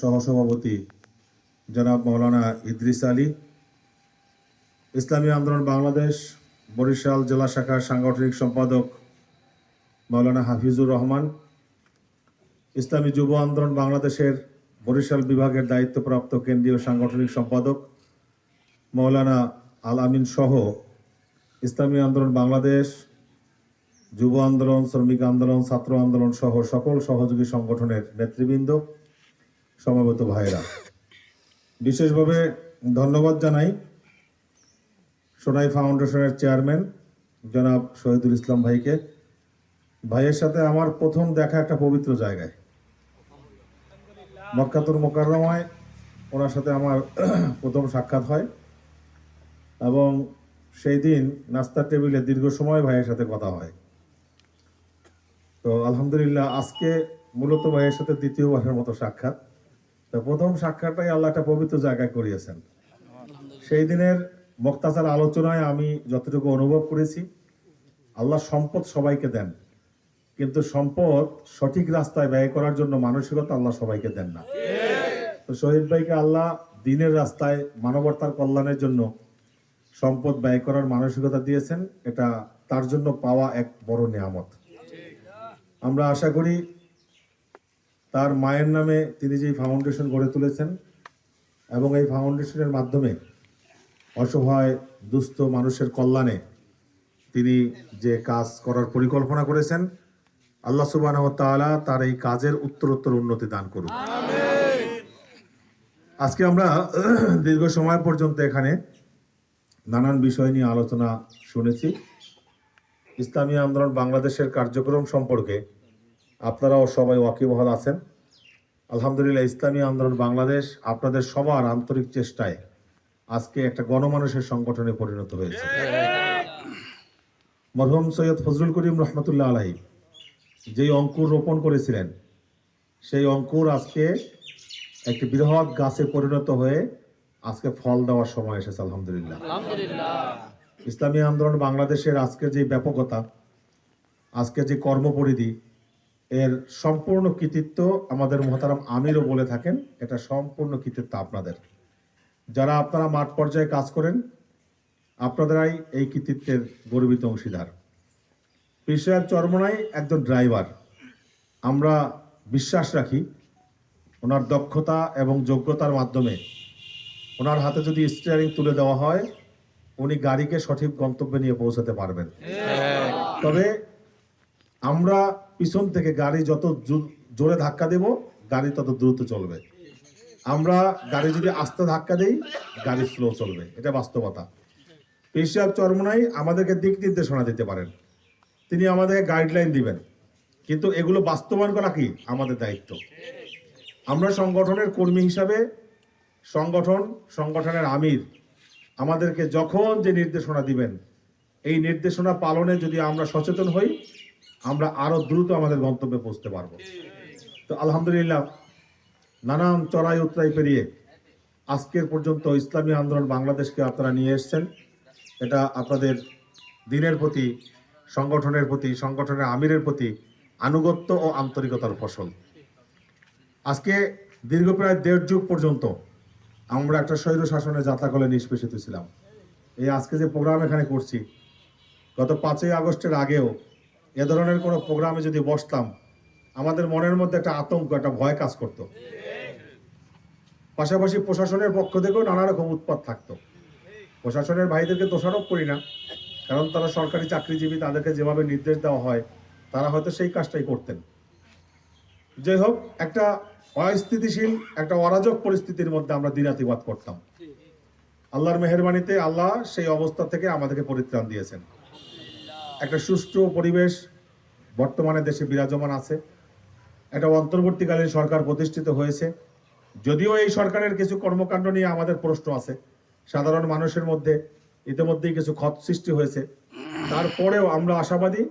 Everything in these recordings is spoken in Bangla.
সহসভাপতি জনাব মৌলানা ইদ্রিস আলী। ইসলামী আন্দোলন বাংলাদেশ, বরিশাল জেলা শাখার সাংগঠনিক সম্পাদক মৌলানা হাফিজুর রহমান। ইসলামী যুব আন্দোলন বাংলাদেশের বরিশাল বিভাগের দায়িত্বপ্রাপ্ত কেন্দ্রীয় সাংগঠনিক সম্পাদক মৌলানা আল আমিন সহ ইসলামী আন্দোলন বাংলাদেশ, যুব আন্দোলন, শ্রমিক আন্দোলন, ছাত্র আন্দোলন সহ সকল সহযোগী সংগঠনের নেতৃবৃন্দ। সমবেত ভাইয়েরা। বিশেষভাবে ধন্যবাদ জানাই সোনাই ফাউন্ডেশনের চেয়ারম্যান, জনাব শহীদুল ইসলাম ভাইকে। ভাইয়ের সাথে আমার প্রথম দেখা একটা পবিত্র জায়গায়। মক্কাতুর মোকাররমায় ওনার সাথে আমার প্রথম সাক্ষাৎ হয় এবং সেই দিন নাস্তার টেবিলে দীর্ঘ সময় ভাইয়ের সাথে কথা হয়। তো আলহামদুলিল্লাহ, আজকে মূলত ভাইয়ের সাথে দ্বিতীয়বারের মতো সাক্ষাৎ। তো প্রথম সাক্ষাৎটাই আল্লাহ একটা পবিত্র জায়গায় করিয়েছেন। সেই দিনের বক্তাচার আলোচনায় আমি যতটুকু অনুভব করেছি, আল্লাহ সম্পদ সবাইকে দেন, কিন্তু সম্পদ সঠিক রাস্তায় ব্যয় করার জন্য মানসিকতা আল্লাহ সবাইকে দেন না। তো শহীদ ভাইকে আল্লাহ দিনের রাস্তায় মানবতার কল্যাণের জন্য সম্পদ ব্যয় করার মানসিকতা দিয়েছেন, এটা তার জন্য পাওয়া এক বড় নিয়ামত। আমরা আশা করি তার মায়ের নামে তিনি যে ফাউন্ডেশন গড়ে তুলেছেন এবং এই ফাউন্ডেশনের মাধ্যমে অসহায় দুস্থ মানুষের কল্যাণে তিনি যে কাজ করার পরিকল্পনা করেছেন আল্লাহ সুবাহ তার এই কাজের উত্তরোত্তর উন্নতি দান করুন আজকে আমরা দীর্ঘ সময় পর্যন্ত এখানে নানান বিষয় নিয়ে আলোচনা শুনেছি। ইসলামী আন্দোলন বাংলাদেশের কার্যক্রম সম্পর্কে আপনারাও সবাই ওয়াকিবহাল আছেন। আলহামদুলিল্লাহ ইসলামী আন্দোলন বাংলাদেশ আপনাদের সবার আন্তরিক চেষ্টায় আজকে একটা গণমানুষের সংগঠনে পরিণত হয়েছে। মরহুম সৈয়দ ফজলুল করিম রহমতুল্লাহ আলাহি যেই অঙ্কুর রোপণ করেছিলেন সেই অঙ্কুর আজকে একটি বৃহৎ গাছে পরিণত হয়ে আজকে ফল দেওয়ার সময় এসেছে আলহামদুলিল্লাহ। ইসলামী আন্দোলন বাংলাদেশের আজকের যে ব্যাপকতা আজকে যে কর্মপরিধি এর সম্পূর্ণ কৃতিত্ব আমাদের মহতারাম আমিরও বলে থাকেন এটা সম্পূর্ণ কৃতিত্ব আপনাদের। যারা আপনারা মাঠ পর্যায়ে কাজ করেন আপনাদেরাই এই কৃতিত্বের গর্বিত অংশীদার। পেশায় চরমনাই একজন ড্রাইভার। আমরা বিশ্বাস রাখি ওনার দক্ষতা এবং যোগ্যতার মাধ্যমে ওনার হাতে যদি স্টিয়ারিং তুলে দেওয়া হয় উনি গাড়িকে সঠিক গন্তব্যে নিয়ে পৌঁছাতে পারবেন। তবে আমরা পিছন থেকে গাড়ি যত জোরে ধাক্কা দেব, গাড়ি তত দ্রুত চলবে। আমরা গাড়ি যদি আস্তে ধাক্কা দেই, গাড়ি স্লো চলবে। এটা বাস্তবতা। পেশাব চরমনাই আমাদেরকে দিক নির্দেশনা দিতে পারেন। তিনি আমাদেরকে গাইডলাইন দিবেন। কিন্তু এগুলো বাস্তবায়ন করা কি? আমাদের দায়িত্ব। আমরা সংগঠনের কর্মী হিসাবে সংগঠন, সংগঠনের আমির, আমাদেরকে যখন যে নির্দেশনা দিবেন, এই নির্দেশনা পালনে যদি আমরা সচেতন হই আমরা আরও দ্রুত আমাদের গন্তব্যে পৌঁছতে পারব। তো আলহামদুলিল্লাহ, নানান চড়াই উতরাই পেরিয়ে আজকের পর্যন্ত ইসলামী আন্দোলন বাংলাদেশকে আপনারা নিয়ে এসছেন। এটা আপনাদের দিনের প্রতি, সংগঠনের প্রতি, সংগঠনের আমিরের প্রতি আনুগত্য ও আন্তরিকতার ফসল। আজকে দীর্ঘ প্রায় দেড় যুগ পর্যন্ত আমরা একটা স্বৈর শাসনে যাত্রাকলে নিষ্পেষিত ছিলাম। এই আজকে যে প্রোগ্রাম এখানে করছি, গত পাঁচই আগস্টের আগেও এ ধরনের কোনো প্রোগ্রামে যদি বসতাম, আমাদের মনের মধ্যে একটা আতঙ্ক, একটা ভয় কাজ করতো। পাশাপাশি প্রশাসনের পক্ষ থেকেও নানা রকম উৎপাত থাকতো। প্রশাসনের ভাইদেরকে দোষারোপ করি না, কারণ তারা সরকারি চাকরিজীবী, তাদেরকে যেভাবে নির্দেশ দেওয়া হয়, তারা হয়তো সেই কাজটাই করতেন। যাই হোক, একটা অস্থিতিশীল, একটা অরাজক পরিস্থিতির মধ্যে আমরা দিনাতিবাদ করতাম। আল্লাহর মেহরবানিতে আল্লাহ সেই অবস্থা থেকে আমাদেরকে পরিত্রাণ দিয়েছেন। একটা সুষ্ঠু পরিবেশ বর্তমানে দেশে বিরাজমান আছে। একটা অন্তর্বর্তীকালীন সরকার প্রতিষ্ঠিত হয়েছে। যদিও এই সরকারের কিছু কর্মকাণ্ড নিয়ে আমাদের প্রশ্ন আছে। সাধারণ মানুষের মধ্যে ইতিমধ্যেই কিছু ক্ষত সৃষ্টি হয়েছে। তারপরেও আমরা আশাবাদী,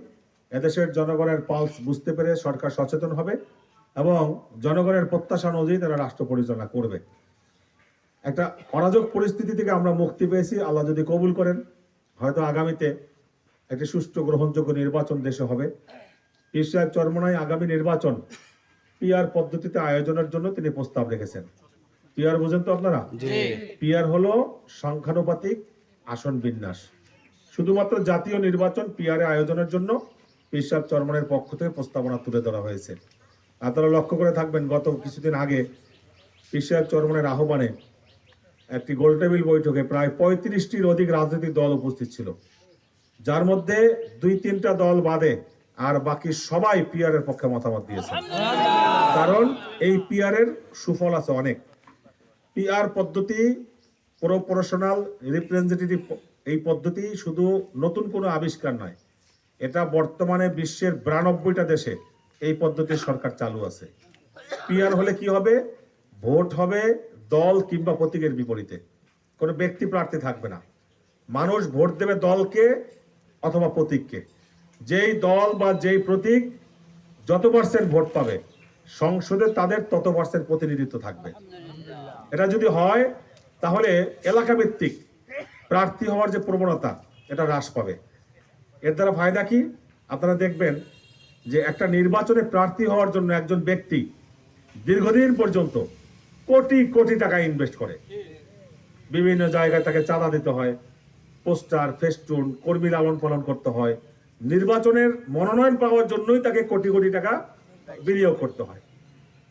এদেশের জনগণের পালস বুঝতে পেরে সরকার সচেতন হবে এবং জনগণের প্রত্যাশা অনুযায়ী তারা রাষ্ট্র পরিচালনা করবে। একটা অরাজক পরিস্থিতি থেকে আমরা মুক্তি পেয়েছি, আল্লাহ যদি কবুল করেন। হয়তো আগামীতে একটি সুষ্ঠু, গ্রহণযোগ্য নির্বাচন দেশে হবে। সাহেব চরমনায় আগামী নির্বাচন পিআর পদ্ধতিতে আয়োজনের জন্য তিনি প্রস্তাব রেখেছেন। পিআর বোঝেন তো আপনারা? পিআর হলো সংখ্যানুপাতিক আসন বিন্যাস। শুধুমাত্র জাতীয় নির্বাচন পিআর আয়োজনের জন্য পেশাব চরমনের পক্ষ থেকে প্রস্তাবনা তুলে ধরা হয়েছে। আপনারা লক্ষ্য করে থাকবেন গত কিছুদিন আগে পেশাব চরমনের আহ্বানে একটি গোলটেবিল বৈঠকে প্রায় পঁয়ত্রিশটির অধিক রাজনৈতিক দল উপস্থিত ছিল। যার মধ্যে দুই তিনটা দল বাদে আর বাকি সবাই পিআর এর পক্ষে মতামত দিয়েছে। কারণ এই পিআর এর সুফল আছে অনেক। পিআর পদ্ধতি প্রপোর্শনাল রিপ্রেজেন্টেটিভ এই পদ্ধতি শুধু নতুন কোনো আবিষ্কার নয় এটা বর্তমানে বিশ্বের বিরানব্বইটা দেশে এই পদ্ধতির সরকার চালু আছে। পিআর হলে কি হবে? ভোট হবে দল কিংবা প্রতীকের বিপরীতে। কোনো ব্যক্তি প্রার্থী থাকবে না। মানুষ ভোট দেবে দলকে অথবা প্রতীককে। যেই দল বা যেই প্রতীক যত পার্সেন্ট ভোট পাবে, সংসদে তাদের তত পার্সেন্ট প্রতিনিধিত্ব থাকবে। এটা যদি হয়, তাহলে এলাকা ভিত্তিক প্রার্থী হওয়ার যে প্রবণতা, এটা হ্রাস পাবে। এর দ্বারা ফায়দা কি? আপনারা দেখবেন যে একটা নির্বাচনে প্রার্থী হওয়ার জন্য একজন ব্যক্তি দীর্ঘদিন পর্যন্ত কোটি কোটি টাকা ইনভেস্ট করে। বিভিন্ন জায়গায় তাকে চাঁদা দিতে হয়, পোস্টার, ফেস্টুন, কর্মী লালন পালন করতে হয়। নির্বাচনের মনোনয়ন পাওয়ার জন্যই তাকে কোটি কোটি টাকা বিনিয়োগ করতে হয়।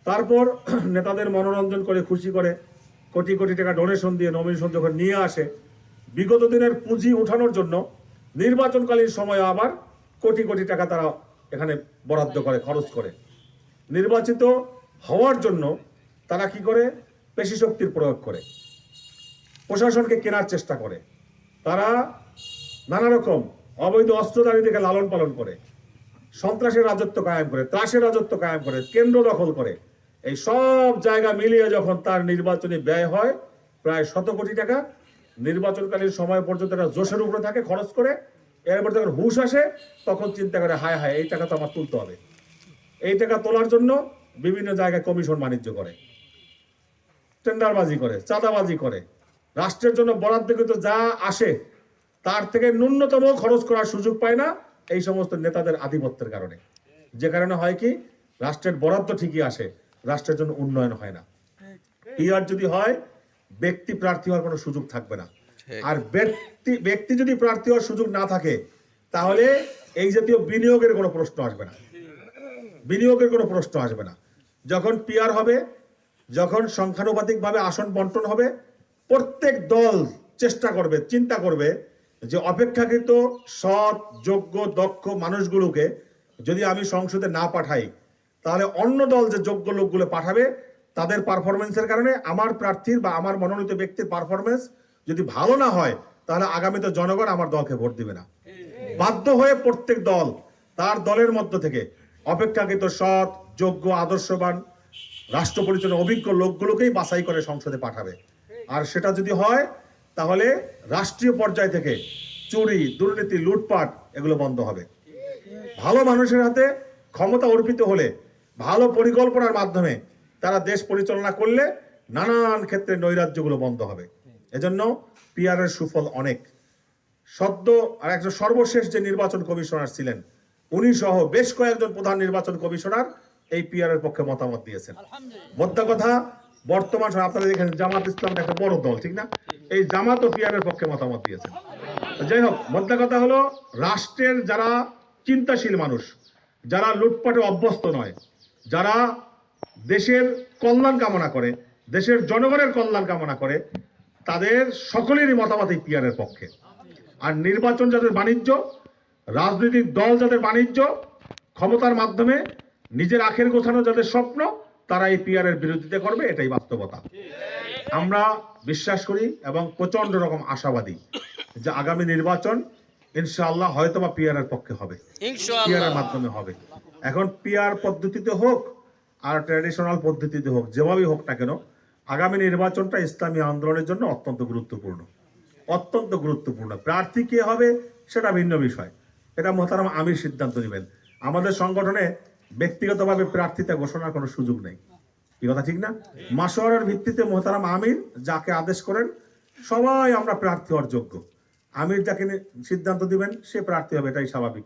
তারপর নেতাদের মনোরঞ্জন করে, খুশি করে, কোটি কোটি টাকা ডোনেশন দিয়ে নমিনেশন যখন নিয়ে আসে, বিগত দিনের পুঁজি উঠানোর জন্য নির্বাচনকালীন সময়ে আবার কোটি কোটি টাকা তারা এখানে বরাদ্দ করে, খরচ করে। নির্বাচিত হওয়ার জন্য তারা কি করে? পেশি শক্তির প্রয়োগ করে। প্রশাসনকে কেনার চেষ্টা করে। তারা নানা রকম অবৈধ অস্ত্রধারীদেরকে লালন পালন করে, সন্ত্রাসের রাজত্ব কায়েম করে, ত্রাসের রাজত্ব কায়েম করে, কেন্দ্র দখল করে। এই সব জায়গা মিলিয়ে যখন তার নির্বাচনী ব্যয় হয়, প্রায় শত কোটি টাকা, নির্বাচনকালীন সময় পর্যন্ত এটা জোশের উপরে থাকে খরচ করে, এরপর যখন হুশ আসে, তখন চিন্তা করে, হায় হায়, এই টাকা তো আমার তুলতে হবে। এই টাকা তোলার জন্য বিভিন্ন জায়গায় কমিশন বাণিজ্য করে, টেন্ডারবাজি করে, চাঁদাবাজি করে। রাষ্ট্রের জন্য বরাদ্দকৃত যা আসে তার থেকে ন্যূনতম খরচ করার সুযোগ পায় না এই সমস্ত নেতাদের আধিপত্যের কারণে। যে কারণে হয় কি রাষ্ট্রের বরাদ্দ ঠিকই আসে রাষ্ট্রের জন্য উন্নয়ন হয় না। পিআর যদি হয় ব্যক্তি প্রার্থী হওয়ার কোনো সুযোগ থাকবে না। আর ব্যক্তি ব্যক্তি যদি প্রার্থী হওয়ার সুযোগ না থাকে তাহলে এই জাতীয় বিনিয়োগের কোনো প্রশ্ন আসবে না। বিনিয়োগের কোনো প্রশ্ন আসবে না। যখন পিআর হবে যখন সংখ্যানুপাতিকভাবে আসন বন্টন হবে প্রত্যেক দল চেষ্টা করবে চিন্তা করবে যে অপেক্ষাকৃত সৎ, যোগ্য, দক্ষ মানুষগুলোকে যদি আমি সংসদে না পাঠাই, তাহলে অন্য দল যে যোগ্য লোকগুলো পাঠাবে, তাদের পারফরমেন্সের কারণে আমার প্রার্থীর বা আমার মনোনীত ব্যক্তির পারফরমেন্স যদি ভালো না হয়, তাহলে আগামীতে জনগণ আমার দলকে ভোট দিবে না। বাধ্য হয়ে প্রত্যেক দল তার দলের মধ্য থেকে অপেক্ষাকৃত সৎ, যোগ্য, আদর্শবান, রাষ্ট্র পরিচালনার অভিজ্ঞ লোকগুলোকেই বাছাই করে সংসদে পাঠাবে। আর সেটা যদি হয় তাহলে রাষ্ট্রীয় পর্যায় থেকে চুরি দুর্নীতি লুটপাট এগুলো বন্ধ হবে। ভালো মানুষের হাতে ক্ষমতা অর্পিত হলে ভালো পরিকল্পনার মাধ্যমে তারা দেশ পরিচালনা করলে নানান ক্ষেত্রে নৈরাজ্যগুলো বন্ধ হবে। এজন্য পিআর এর সুফল অনেক। সদ্য আর একজন সর্বশেষ যে নির্বাচন কমিশনার ছিলেন উনি সহ বেশ কয়েকজন প্রধান নির্বাচন কমিশনার এই পিআর এর পক্ষে মতামত দিয়েছেন। মোদ্দা কথা বর্তমান সময়ে আপনারা দেখেন জামাত ইসলাম একটা বড় দল ঠিক না? এই জামাত ও পিআর এর পক্ষে মতামত দিয়েছেন। যাই হোক মোদ্দা কথা হলো, রাষ্ট্রের যারা চিন্তাশীল মানুষ, যারা লুটপাটে অভ্যস্ত নয়, যারা দেশের কল্যাণ কামনা করে, দেশের জনগণের কল্যাণ কামনা করে, তাদের সকলেরই মতামত এই পিআর এর পক্ষে। আর নির্বাচন যাদের বাণিজ্য, রাজনৈতিক দল যাদের বাণিজ্য, ক্ষমতার মাধ্যমে নিজের আখের গোছানো যাদের স্বপ্ন, তারা এই পিআর এর বিরোধিতা করবে, এটাই বাস্তবতা। আমরা বিশ্বাস করি এবং প্রচণ্ড রকম আশাবাদী যে আগামী নির্বাচন ইনশাআল্লাহ হয়তোবা পিআর এর পক্ষে হবে। এর মাধ্যমে হবে। এখন পিআর পদ্ধতিতে হোক আর ট্র্যাডিশনাল পদ্ধতিতে হোক যেভাবেই হোক না কেন আগামী নির্বাচনটা ইসলামী আন্দোলনের জন্য অত্যন্ত গুরুত্বপূর্ণ। অত্যন্ত গুরুত্বপূর্ণ। প্রার্থী কে হবে সেটা ভিন্ন বিষয়। এটা মোহতারাম আমির সিদ্ধান্ত নেবেন। আমাদের সংগঠনে ব্যক্তিগতভাবে প্রার্থীতা ঘোষণার কোনো সুযোগ নেই। কি কথা, ঠিক না? মাসোয়ারের ভিত্তিতে মোহতারাম আমির যাকে আদেশ করেন, সবাই আমরা প্রার্থী হওয়ার যোগ্য। আমির যাকে সিদ্ধান্ত দিবেন, সে প্রার্থী হবে, এটাই স্বাভাবিক।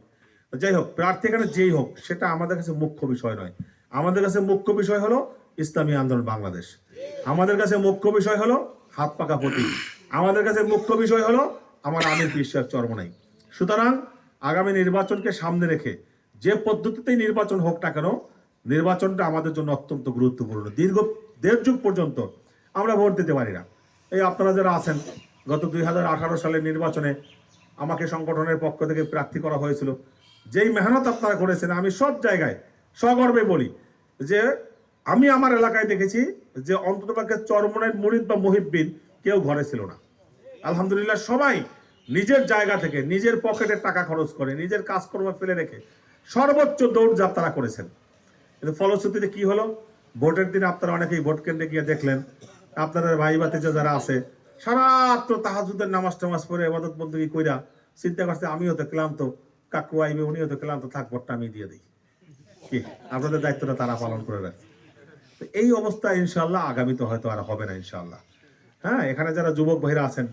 যাই হোক, প্রার্থী এখানে যেই হোক, সেটা আমাদের কাছে মুখ্য বিষয় নয়। আমাদের কাছে মুখ্য বিষয় হলো ইসলামী আন্দোলন বাংলাদেশ। আমাদের কাছে মুখ্য বিষয় হলো হাত পাকা প্রতীক আমাদের কাছে মুখ্য বিষয় হলো আমার আমির বিশ্বাস চর্মনাই। সুতরাং আগামী নির্বাচনকে সামনে রেখে যে পদ্ধতিতেই নির্বাচন হোক না কেন নির্বাচনটা আমাদের জন্য অত্যন্ত গুরুত্বপূর্ণ। দীর্ঘ দেড় যুগ পর্যন্ত আমরা ভোট দিতে পারি না। এই আপনারা যারা আছেন, গত দুই হাজার আঠারো সালের নির্বাচনে আমাকে সংগঠনের পক্ষ থেকে প্রার্থী করা হয়েছিল। যেই মেহনত আপনারা করেছেন, আমি সব জায়গায় সগর্বে বলি যে, আমি আমার এলাকায় দেখেছি যে অন্ততপক্ষে চরমনের মুরিদ বা মুহিব্বিন কেউ ঘরে ছিল না। আলহামদুলিল্লাহ সবাই নিজের জায়গা থেকে নিজের পকেটে টাকা খরচ করে, নিজের কাজকর্ম ফেলে রেখে সর্বোচ্চ দৌড়যাত্রা করেছেন। কিন্তু ফলশ্রুতিতে কি হলো? ভোটের দিন আপনারা অনেকেই ভোট কেন্দ্রে গিয়ে দেখলেন। আপনাদের ভাই ভাতিজা যারা আছে, সারা রাত্র তাহাজুদের নামাজ টামাজ পড়ে এবাদত বন্দী কইরা চিন্তা করছে, আমিও তো ক্লান্ত। কাকু আইবে, উনিও তো ক্লান্ত। থাক, ভোটটা আমি দিয়ে দিই। কি? আপনাদের দায়িত্বটা তারা পালন করে রাখছে তো এই অবস্থা ইনশাল্লাহ আগামী তো হয়তো আর হবে না ইনশাল্লাহ হ্যাঁ এখানে যারা যুবক ভাইরা আছেন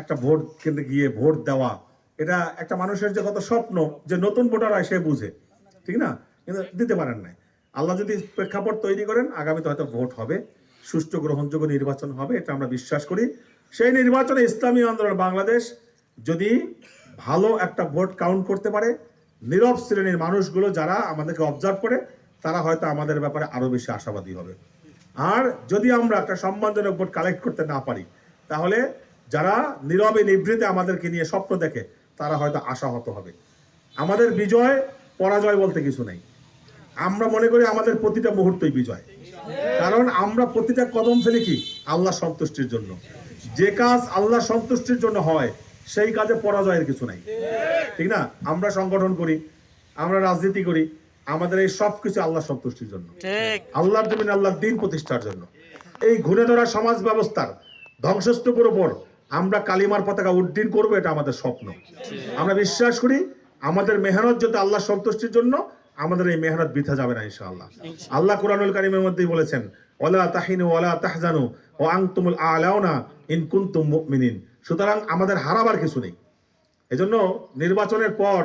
একটা ভোট কেন্দ্রে গিয়ে ভোট দেওয়া, এটা একটা মানুষের যে কত স্বপ্ন, যে নতুন ভোটার হয় সে বুঝে, ঠিক না? কিন্তু দিতে পারেন নাই। আল্লাহ যদি প্রেক্ষাপট তৈরি করেন, আগামীতে হয়তো ভোট হবে, সুষ্ঠু গ্রহণযোগ্য নির্বাচন হবে, এটা আমরা বিশ্বাস করি। সেই নির্বাচনে ইসলামী আন্দোলন বাংলাদেশ যদি ভালো একটা ভোট কাউন্ট করতে পারে, নীরব শ্রেণির মানুষগুলো যারা আমাদেরকে অবজার্ভ করে, তারা হয়তো আমাদের ব্যাপারে আরও বেশি আশাবাদী হবে। আর যদি আমরা একটা সম্মানজনক ভোট কালেক্ট করতে না পারি, তাহলে যারা নীরবে নিভৃতে আমাদেরকে নিয়ে স্বপ্ন দেখে, তারা হয়তো আশাহত হবে। আমাদের বিজয়, পরাজয় বলতে কিছু নেই। আমরা মনে করি আমাদের প্রতিটা মুহূর্তই বিজয়। কারণ আমরা প্রতিটা কদম ফেলি কি? আল্লাহ সন্তুষ্টির জন্য। যে কাজ আল্লাহ সন্তুষ্টির জন্য হয় সেই কাজে পরাজয়ের কিছু নাই। ঠিক না? আমরা সংগঠন করি আমরা রাজনীতি করি আমাদের এই সব কিছু আল্লাহ সন্তুষ্টির জন্য। আল্লাহর জমিন আল্লাহর দিন প্রতিষ্ঠার জন্য। এই ঘুরে ধরা সমাজ ব্যবস্থার ধ্বংসস্তূপের উপর আমরা কালিমার পতাকা উড্ডীন করব এটা আমাদের স্বপ্ন। আমরা বিশ্বাস করি আমাদের মেহনত যদি আল্লাহ সন্তুষ্টির জন্য আমাদের এই মেহনত বৃথা যাবে না ইনশাআল্লাহ। আল্লাহ কুরআনুল কারিমের মধ্যেই বলেছেন ওয়ালা তাহিনু ওয়ালা তাহজানু ও আনতুমুল আলাউনা ইন কুনতুম মুমিনিন। সুতরাং আমাদের হারাবার কিছু নেই। এজন্য নির্বাচনের পর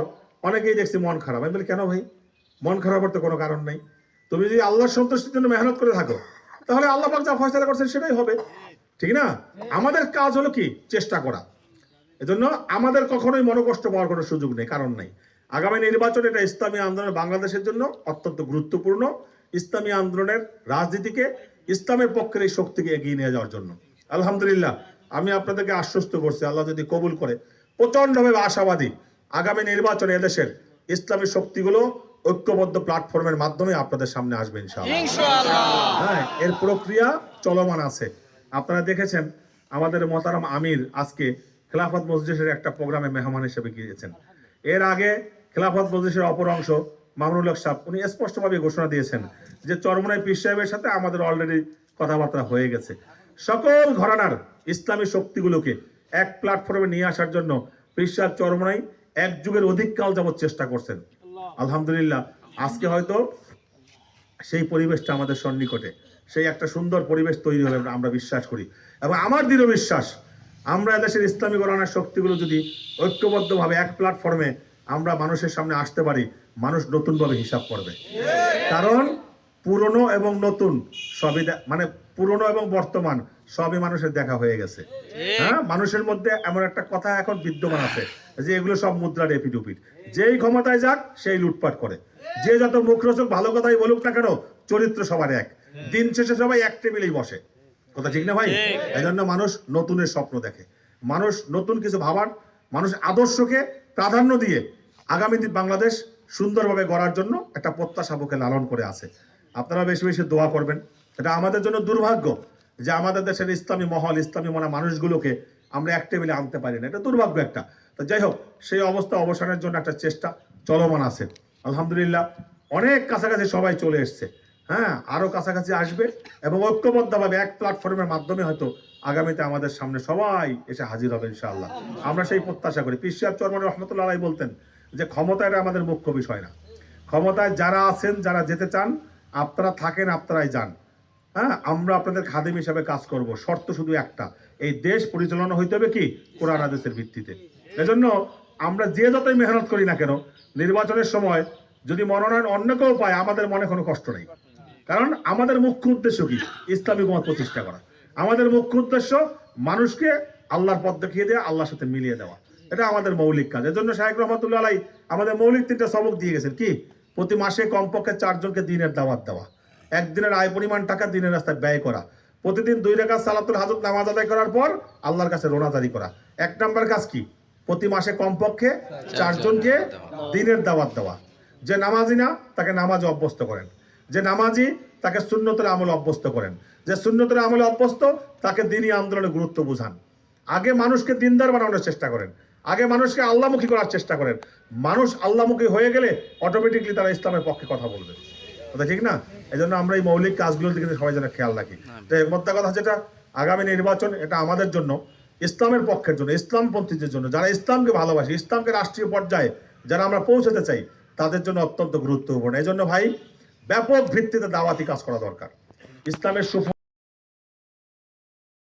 অনেকেই দেখছি মন খারাপ। আমি বলি কেন ভাই? মন খারাপের তো কোনো কারণ নেই। তুমি যদি আল্লাহর সন্তুষ্টির জন্য মেহনত করে থাকো তাহলে আল্লাহ পাক যা ফয়সালা করছেন সেটাই হবে। ঠিক না? আমাদের কাজ হলো কি? চেষ্টা করা। এজন্য আমাদের কখনোই মনোকষ্ট পাওয়ার কোনো সুযোগ নেই কারণ নেই। আগামী নির্বাচন এটা ইসলামী আন্দোলন বাংলাদেশের জন্য অত্যন্ত গুরুত্বপূর্ণ ইসলামী আন্দোলনের রাজনীতিকে ইসলামের পক্ষের এই শক্তিকে এগিয়ে নিয়ে যাওয়ার জন্য। আলহামদুলিল্লাহ আমি আপনাদেরকে আশ্বস্ত করছি আল্লাহ যদি কবুল করে। প্রচন্ডভাবে আশাবাদী আগামী নির্বাচনে এদেশের ইসলামী শক্তিগুলো ঐক্যবদ্ধ প্ল্যাটফর্মের মাধ্যমে আপনাদের সামনে আসবে ইনশাআল্লাহ। ইনশাআল্লাহ। হ্যাঁ এর প্রক্রিয়া চলমান আছে। আপনারা দেখেছেন আমাদের মতারাম আমির আজকে খেলাফত মসজিদের একটা প্রোগ্রামে মেহমান হিসেবে গিয়েছেন। এর আগে খেলাফত মসজিদের অপর অংশ মামুনুল হক সাহেব, উনি স্পষ্টভাবে ঘোষণা দিয়েছেন যে চরমনাই পীর সাহেবের সাথে আমাদের অলরেডি কথাবার্তা হয়ে গেছে। সকল ঘরানার ইসলামী শক্তিগুলোকে এক প্ল্যাটফর্মে নিয়ে আসার জন্য পীর সাহেব চরমনাই এক যুগের অধিক কাল যাবত চেষ্টা করছেন। আলহামদুলিল্লাহ, আজকে হয়তো সেই পরিবেশটা আমাদের সন্নিকটে, সেই একটা সুন্দর পরিবেশ তৈরি হবে আমরা বিশ্বাস করি। এবং আমার দৃঢ় বিশ্বাস, আমরা এদেশের ইসলামী গণনার শক্তিগুলো যদি ঐক্যবদ্ধভাবে এক প্ল্যাটফর্মে আমরা মানুষের সামনে আসতে পারি মানুষ নতুনভাবে হিসাব করবে। কারণ পুরনো এবং নতুন সবই মানে পুরনো এবং বর্তমান সবই মানুষের দেখা হয়ে গেছে। হ্যাঁ? মানুষের মধ্যে এমন একটা কথা এখন বিদ্যমান আছে যে এগুলো সব মুদ্রার এপিডুপিট যেই ক্ষমতায় যাক সেই লুটপাট করে। যে যত মুখরোচক ভালো কথাই বলুক না কেন চরিত্র সবার এক। দিন শেষে সবাই এক টেবিলেই বসে। কথা ঠিক না ভাই? এই জন্য মানুষ নতুনের স্বপ্ন দেখে। মানুষ নতুন কিছু ভাবার মানুষ আদর্শকে প্রাধান্য দিয়ে আগামী দিন বাংলাদেশ সুন্দরভাবে গড়ার জন্য একটা প্রত্যাশা বুকে লালন করে আছে। আপনারা বেশি বেশি দোয়া করবেন। এটা আমাদের জন্য দুর্ভাগ্য যে আমাদের দেশের ইসলামী মহল, ইসলামী মনা মানুষগুলোকে আমরা এক টেবিলে আনতে পারি না। এটা দুর্ভাগ্য একটা। তো যাই হোক, সেই অবস্থা অবসানের জন্য একটা চেষ্টা চলমান আছে। আলহামদুলিল্লাহ, অনেক কাছাকাছি সবাই চলে এসছে। হ্যাঁ আরও কাছাকাছি আসবে এবং ঐক্যবদ্ধভাবে এক প্ল্যাটফর্মের মাধ্যমে হয়তো আগামীতে আমাদের সামনে সবাই এসে হাজির হবে ইনশাআল্লাহ। আমরা সেই প্রত্যাশা করি। পিসিয়ার চরমান রহমতুল্লাহ বলতেন যে ক্ষমতা এটা আমাদের মুখ্য বিষয় না। ক্ষমতায় যারা আছেন, যারা যেতে চান, আপনারা থাকেন, আপনারাই যান। হ্যাঁ আমরা আপনাদের খাদেম হিসাবে কাজ করব। শর্ত শুধু একটা, এই দেশ পরিচালনা হইতে হবে কি? কোরআন আদেশের ভিত্তিতে। এজন্য আমরা যে যতই মেহনত করি না কেন, নির্বাচনের সময় যদি মনোনয়ন অন্য কেউ পায়, আমাদের মনে কোনো কষ্ট নেই। কারণ আমাদের মুখ্য উদ্দেশ্য কি? ইসলামী মত প্রতিষ্ঠা করা। আমাদের মুখ্য উদ্দেশ্য মানুষকে আল্লাহর পথ দেখিয়ে দেওয়া আল্লাহর সাথে মিলিয়ে দেওয়া। এটা আমাদের মৌলিক কাজ। এর জন্য শাহেক রহমতুল্লাহ আলাই আমাদের মৌলিক তিনটা সবক দিয়ে গেছেন। কি? প্রতি মাসে কমপক্ষে চারজনকে দিনের দাওয়াত দেওয়া। একদিনের আয় পরিমাণ টাকা দিনের রাস্তায় ব্যয় করা। প্রতিদিন দুই রেখা সালাতুল হাজত নামাজ আদায় করার পর আল্লাহর কাছে রোনাজারি করা। এক নম্বর কাজ কি? প্রতি মাসে কমপক্ষে চারজনকে দিনের দাওয়াত দেওয়া। যে নামাজি না তাকে নামাজে অভ্যস্ত করেন। যে নামাজি তাকে শূন্যতের আমলে অভ্যস্ত করেন। যে শূন্যতের আমলে অভ্যস্ত তাকে দিনই আন্দোলনের গুরুত্ব বুঝান। আগে মানুষকে দিনদার বানানোর চেষ্টা করেন। আগে মানুষকে আল্লামুখী করার চেষ্টা করেন। মানুষ আল্লামুখী হয়ে গেলে অটোমেটিকলি তারা ইসলামের পক্ষে কথা বলবে। কথা ঠিক না? এই জন্য আমরা এই মৌলিক কাজগুলোর দিকে সবাই যেন খেয়াল রাখি। তো এর কথা যেটা আগামী নির্বাচন এটা আমাদের জন্য ইসলামের পক্ষের জন্য ইসলামপন্থীদের জন্য যারা ইসলামকে ভালোবাসে ইসলামকে রাষ্ট্রীয় পর্যায়ে যারা আমরা পৌঁছাতে চাই তাদের জন্য অত্যন্ত গুরুত্বপূর্ণ। এই জন্য ভাই ব্যাপক ভিত্তিতে দাওয়াতি কাজ করা দরকার। ইসলামের সুফল